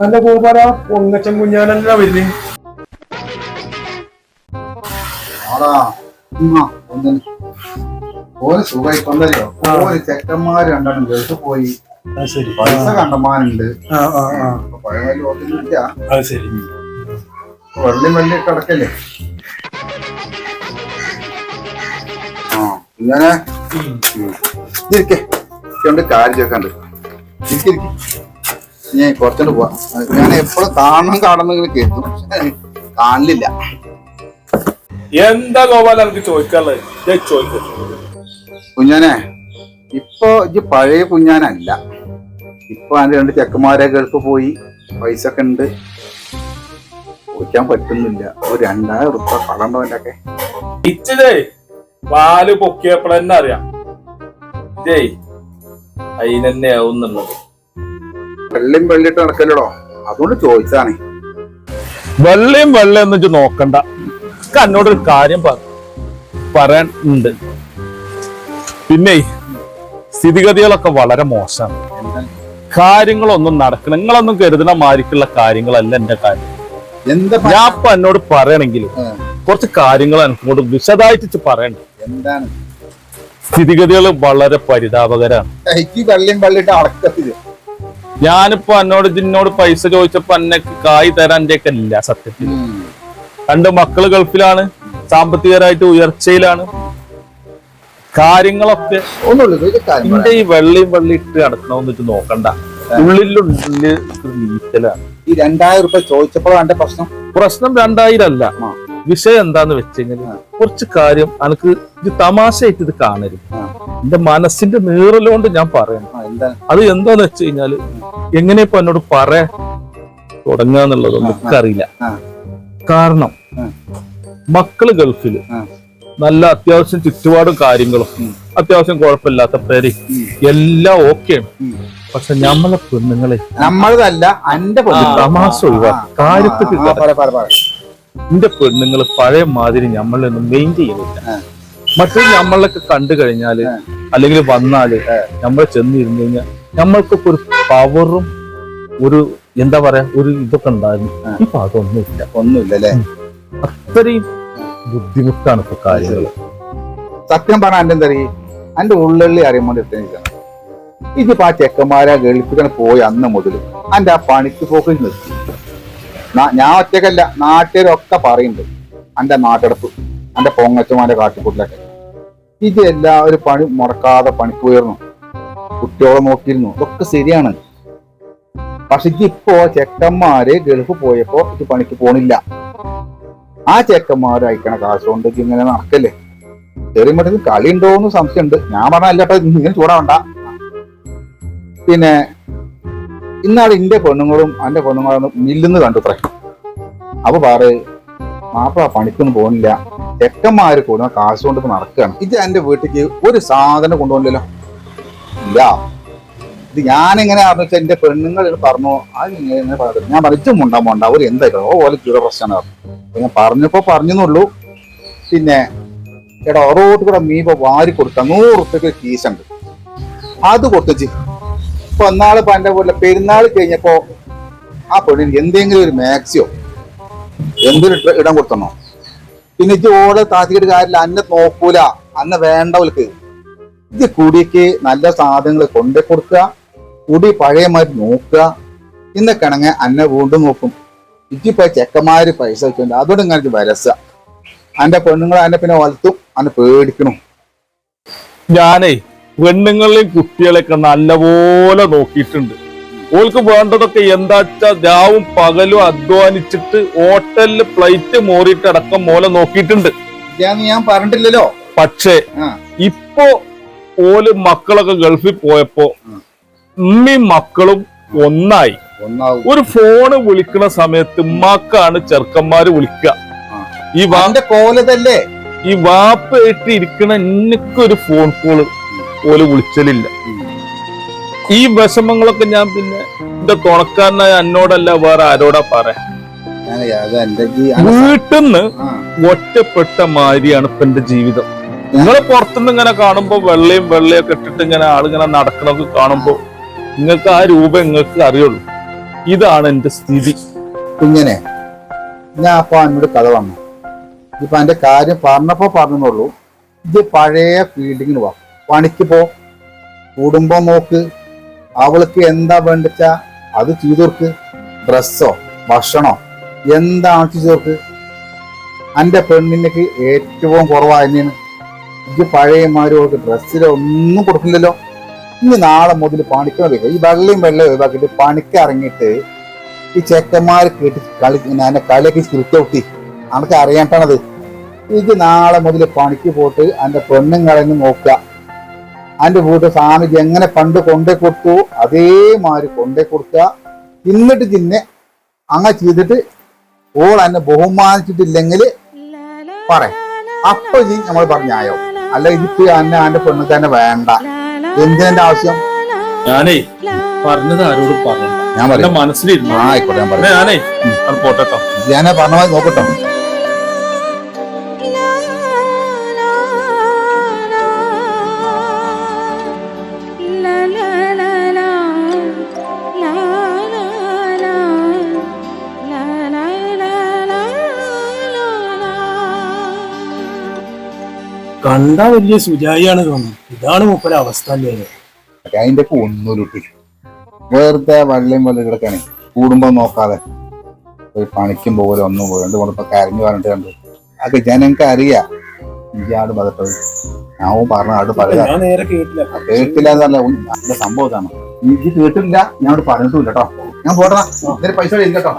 നല്ല പൂപ്പാല പൊങ്ങച്ചൻ കുഞ്ഞാനല്ല ഒന്നിന് ഓന് സുഖമായി കൊണ്ടല്ലോ ഓര് ചെക്കന്മാര് രണ്ടെണ്ണം ഗൾഫ് പോയി. ശരി. പൈസ കണ്ടമാനുണ്ട്. പഴയ ലോട്ടിലില്ല ശരി. വെള്ളി വെള്ളി കിടക്കല്ലേ ആ ഇങ്ങനെ ഇരിക്കേ. കൊണ്ട് കാര്യം ചോക്കാണ്ട് ഇരിക്കിരിക്കും. ഞാൻ കുറച്ചുകൊണ്ട് പോവാം. ഞാൻ എപ്പോഴും കാണണം കാണുന്നെങ്കിലും കേട്ടു കാണില്ല എന്താ ഗോപാല എനിക്ക് ചോദിക്കാനുള്ളത് ഞാൻ ചോദിക്കും. കുഞ്ഞാനെ ഇപ്പൊ ഇജ്ജ് പഴയ കുഞ്ഞാനല്ല. ഇപ്പൊ അതിന്റെ രണ്ട് ചെക്കന്മാരെ കേൾക്ക് പോയി പൈസ ഒക്കെ ഉണ്ട്. ചോദിക്കാൻ പറ്റുന്നില്ല. ഒരു രണ്ടായിരം ഉറുപ്പ കടണ്ടവന്റെ ഒക്കെ പാൽ പൊക്കിയപ്പോഴെന്നെ അറിയാം. ജയ് അതിനെന്നെ ആവുന്നുള്ളത് വെള്ളിയും വെള്ളിട്ട് നടക്കല്ലടോ? അതുകൊണ്ട് ചോദിച്ചാണ് വെള്ളിയും വെള്ളം എന്ന് വെച്ച് നോക്കണ്ട. എന്നോട് ഒരു കാര്യം പറ പറയാൻ ഉണ്ട് പിന്നെ സ്ഥിതിഗതികളൊക്കെ വളരെ മോശമാണ്. കാര്യങ്ങളൊന്നും നടക്കണം നിങ്ങളൊന്നും കരുതുന്ന മാരിക്കുള്ള കാര്യങ്ങളല്ല എന്റെ കാര്യം. എന്താ ഞാൻ ഇപ്പൊ എന്നോട് പറയണെങ്കിൽ കുറച്ച് കാര്യങ്ങൾ എനിക്കോട് വിശദമായിട്ട് പറയണ്ട. എന്താണ്? സ്ഥിതിഗതികൾ വളരെ പരിതാപകരാണ്. ഞാനിപ്പോ എന്നോട് ഇതിനോട് പൈസ ചോദിച്ചപ്പോ എന്നൊക്കെ കായ് തരാൻ എന്റെ ഒക്കെ ഇല്ല സത്യത്തിൽ. രണ്ട് മക്കൾ ഗൾഫിലാണ് സാമ്പത്തികരായിട്ട് ഉയർച്ചയിലാണ്. കാര്യങ്ങളൊക്കെ എന്റെ ഈ വെള്ളയും വെള്ളി ഇട്ട് നടക്കണമെന്ന് വെച്ച് നോക്കണ്ട. ഉള്ളിലുള്ളിൽ നീറ്റലാണ്. ഈ രണ്ടായിരം റുപ്യ ചോദിച്ചപ്പോഴാണ് പ്രശ്നം? പ്രശ്നം രണ്ടായിരം അല്ല. വിഷയം എന്താന്ന് വെച്ച് കഴിഞ്ഞാൽ കുറച്ച് കാര്യം എനിക്ക് ഇത് തമാശയായിട്ട് ഇത് കാണരുത്. എന്റെ മനസ്സിന്റെ നീറലുകൊണ്ട് ഞാൻ പറയണം. അത് എന്താന്ന് വെച്ച് കഴിഞ്ഞാൽ എങ്ങനെ ഇപ്പൊ എന്നോട് പറ തുടങ്ങുക എന്നുള്ളതൊന്നും ആ, ആ. എനിക്കറിയില്ല. കാരണം മക്കൾ ഗൾഫിൽ നല്ല അത്യാവശ്യം ചുറ്റുപാടും കാര്യങ്ങളും അത്യാവശ്യം കുഴപ്പമില്ലാത്ത പേര് എല്ലാം ഓക്കെയാണ്. പക്ഷെ നമ്മളെ പെണ്ണുങ്ങളെ നമ്മളതല്ല തമാശ ഒഴിവാക്കി. ആ, എന്റെ പെണ്ണുങ്ങൾ പഴയ മാതിരി നമ്മളൊന്നും മെയിൻ ചെയ്യുന്നില്ല മറ്റേ നമ്മളൊക്കെ കണ്ടു കഴിഞ്ഞാൽ അല്ലെങ്കിൽ വന്നാൽ നമ്മൾ ചെന്നിരുന്നു കഴിഞ്ഞാൽ നമ്മൾക്കൊക്കെ ഒരു പവറും ഒരു എന്താ പറയാ ഒരു ഇതൊക്കെ ഉണ്ടായിരുന്നു. ഇപ്പൊ അതൊന്നുമില്ല. ഒന്നുമില്ലല്ലേ? അത്രയും ബുദ്ധിമുട്ടാണ് ഇപ്പൊ കാര്യങ്ങൾ സത്യം പറഞ്ഞ എന്റെ എന്താ എന്റെ ഉള്ളിൽ അറിയുമ്പോൾ എത്തിയിരിക്കണം ഇതിപ്പോ ആ ചെക്കന്മാരെ ഗൾഫിലാണ് പോയി അന്ന് മുതൽ എന്റെ ആ പണിക്ക് പോക്കി നിർത്തി ഞാൻ ഒറ്റക്കല്ല നാട്ടുകാരൊക്കെ പറയുന്നുണ്ട്. എന്റെ നാട്ടെടുപ്പ് എന്റെ പൊങ്ങച്ചമാരുടെ കാട്ടിക്കൂട്ടിലൊക്കെ. ഇത് എല്ലാവരും പണി മുടക്കാതെ പണിക്ക് ഉയർന്നു കുട്ടികളെ നോക്കിയിരുന്നു. ഇതൊക്കെ ശരിയാണ്. പക്ഷെ ഇതിപ്പോ ചെക്കന്മാര് ഗൾഫ് പോയപ്പോ ഇത് പണിക്ക് പോണില്ല. ആ ചെക്കന്മാര് അയക്കണ കാശ് കൊണ്ട് ഇത് ഇങ്ങനെ നടക്കല്ലേ? ചെറിയ മട്ടത്തിൽ കളി ഉണ്ടോന്ന് സംശയമുണ്ട്. ഞാൻ പറഞ്ഞല്ല ഇങ്ങനെ ചൂടാവണ്ട. പിന്നെ ഇന്നാൾ എന്റെ പെണ്ണുങ്ങളും എന്റെ പെണ്ണുങ്ങളും മില്ലുന്ന് കണ്ടു അത്രേ അപ്പൊ പാറ് മാപ്പിള പണിക്കൊന്നും പോകുന്നില്ല. ചെക്കന്മാര് കൂടുന്ന കാശ് കൊണ്ട് നടക്കുകയാണ്. ഇത് എന്റെ വീട്ടിലേക്ക് ഒരു സാധനം കൊണ്ടുപോകില്ലല്ലോ ഇല്ല. ഇത് ഞാൻ എങ്ങനെ വെച്ചാൽ എന്റെ പെണ്ണുങ്ങൾ പറഞ്ഞു. അത് ഇങ്ങനെ പറഞ്ഞു. ഞാൻ പറഞ്ഞു മുണ്ടാ മോണ്ട ഒരു ഓ പോലെ ചൂട പ്രശ്നമാണ് പറഞ്ഞു ഞാൻ പറഞ്ഞപ്പോ പറഞ്ഞെന്നുള്ളൂ. പിന്നെ എടാ റോഡ് കൂടെ മീ ഇപ്പൊ വാരി കൊടുത്ത നൂറ് റുപ്യക്ക് കീസ് ഉണ്ട് അത് കൊടുത്തു ഇപ്പൊ അന്നാൾ പണ്ട പോലെ പെരുന്നാൾ കഴിഞ്ഞപ്പോ ആ പെണ്ണിന് എന്തെങ്കിലും ഒരു മാക്സിയോ എന്തൊരു ഇടം കൊടുത്തണോ? പിന്നെ ഓടെ താത്തിക്കിട്ട് കാര്യമില്ല അന്നെ നോക്കൂല അന്നെ വേണ്ടവൾക്ക്. ഇത് കുടിക്ക് നല്ല സാധനങ്ങൾ കൊണ്ടു കൊടുക്കുക കുടി പഴയമാര് നോക്കുക ഇന്ന കിണങ്ങ അന്നെ വീണ്ടും നോക്കും. ഇപ്പൊ ചെക്കന്മാര് പൈസ വെച്ചോണ്ട് അതോടെ ഇങ്ങനെ വരസ. അന്റെ പെണ്ണുങ്ങൾ അന്നെ പിന്നെ വളർത്തും അന്നെ പേടിക്കണം. ഞാനേ പെണ്ണുങ്ങളെയും കുട്ടികളെയൊക്കെ നല്ലപോലെ നോക്കിയിട്ടുണ്ട്. ഓൾക്ക് വേണ്ടതൊക്കെ എന്താ വെച്ചാൽ രാവും പകലും അധ്വാനിച്ചിട്ട് ഹോട്ടലിൽ പ്ലേറ്റ് മോറിയിട്ട് അടക്കം മോലെ നോക്കിയിട്ടുണ്ട്. ഞാൻ പറഞ്ഞിട്ടില്ലല്ലോ. പക്ഷേ ഇപ്പോ ഓൽ മക്കളൊക്കെ ഗൾഫിൽ പോയപ്പോ. ഉമ്മയും മക്കളും ഒന്നായി. ഒരു ഫോണ് വിളിക്കണ സമയത്ത് ഉമ്മാക്കാണ് ചെറുക്കന്മാര് വിളിക്കുക ഈ വാന്റെ കോലതല്ലേ? ഈ വാപ്പായിട്ട് ഇരിക്കണ ഒരു ഫോൺ കോൾ ഓൽ വിളിച്ചലില്ല. ഈ വിഷമങ്ങളൊക്കെ ഞാൻ പിന്നെ എന്റെ തുണക്കാരനായ എന്നോടല്ല വേറെ ആരോടാ പറയാ? വീട്ടിന്ന് ഒറ്റപ്പെട്ട മാതിരിയാണ് ഇപ്പൊ എന്റെ ജീവിതം. നിങ്ങൾ പുറത്തുനിന്ന് ഇങ്ങനെ കാണുമ്പോ വെള്ളയും വെള്ളയൊക്കെ ഇട്ടിട്ട് ഇങ്ങനെ ആളിങ്ങനെ നടക്കണൊക്കെ കാണുമ്പോ നിങ്ങൾക്ക് ആ രൂപം നിങ്ങൾക്ക് അറിയുള്ളൂ. ഇതാണ് എന്റെ സ്ഥിതി. ഇങ്ങനെ ഞാൻ അപ്പൊ എന്നോട് കഥ വന്നു ഇപ്പൊ എന്റെ കാര്യം പറഞ്ഞപ്പോ പറഞ്ഞെന്നുള്ളൂ ഇത് പഴയ ഫീൽഡിങ്ങിന് വാ. പണിക്ക് പോ. കുടുംബം നോക്ക്. അവൾക്ക് എന്താ വേണ്ടച്ച അത് ചെയ്തോർക്ക്. ഡ്രസ്സോ ഭക്ഷണോ എന്താണ് ചെയ്തോർക്ക്. എന്റെ പെണ്ണിനക്ക് ഏറ്റവും കുറവായിരുന്നു ഇത് പഴയമാരോട് ഡ്രസ്സിലോ ഒന്നും കൊടുക്കില്ലല്ലോ. ഇനി നാളെ മുതൽ പണിക്കണം വെക്കുക ഈ വെള്ളയും വെള്ളം ഒഴിവാക്കിയിട്ട് പണിക്ക് ഇറങ്ങിയിട്ട് ഈ ചെക്കന്മാർ കേട്ട് കളി എന്നെ കളിയൊക്കെ സ്ക്രിപ്റ്റ് അനക്ക് അറിയാണ്ടത് ഇത് നാളെ മുതൽ പണിക്ക് പോയിട്ട് എന്റെ പെണ്ണുങ്ങളെന്ന് നോക്കുക. എന്റെ കൂട്ട് സ്വാമിജി എങ്ങനെ പണ്ട് കൊണ്ടേ കൊടുത്തു അതേമാതിരി കൊണ്ടേ കൊടുക്കുക. എന്നിട്ട് പിന്നെ അങ്ങ ചെയ്തിട്ട് ഓൾ എന്നെ ബഹുമാനിച്ചിട്ടില്ലെങ്കിൽ പറ. അപ്പൊ ഈ നമ്മൾ പറഞ്ഞായോ അല്ല ഇതിപ്പോ എന്നെ അവന്റെ പെണ്ണ് തന്നെ വേണ്ട. എന്തിനെ ആവശ്യം? ഞാനേ പറഞ്ഞത് ആരോടും പറഞ്ഞു ഞാൻ പറയാം. മനസ്സിലിരുന്നു. ആയിക്കോട്ടെ ഞാൻ പറഞ്ഞു പറയാം. ഞാനേ പോട്ടെട്ടോ. ഞാൻ പറഞ്ഞ നോക്കട്ടോ. കണ്ട വലിയ സുജായിയാണ് തോന്നുന്നത് ഇതാണ് മൂപ്പര അവസ്ഥ അല്ലേ അതിന്റെ ഒന്നൂരുട്ടി വെറുതെ വെള്ളയും വെള്ളം കിടക്കാണ് കൂടുമ്പോ നോക്കാതെ. ഒരു പണിക്കും പോലെ ഒന്നും പോയി എന്ത് കൊണ്ടിപ്പോ കരഞ്ഞു പറഞ്ഞിട്ട് കണ്ടു. അതൊക്കെ ജനങ്ങൾക്ക് അറിയാം. ഇയാട് പതട്ടത് ഞാൻ പറഞ്ഞ ആട് പറയാ കേട്ടില്ല. എന്നല്ല നല്ല സംഭവം ഇതാണ്. ഇത് കേട്ടില്ല ഞാൻ പറഞ്ഞിട്ടില്ല കേട്ടോ. ഞാൻ പോട്ടാ ഇതിന് പൈസ കേട്ടോ.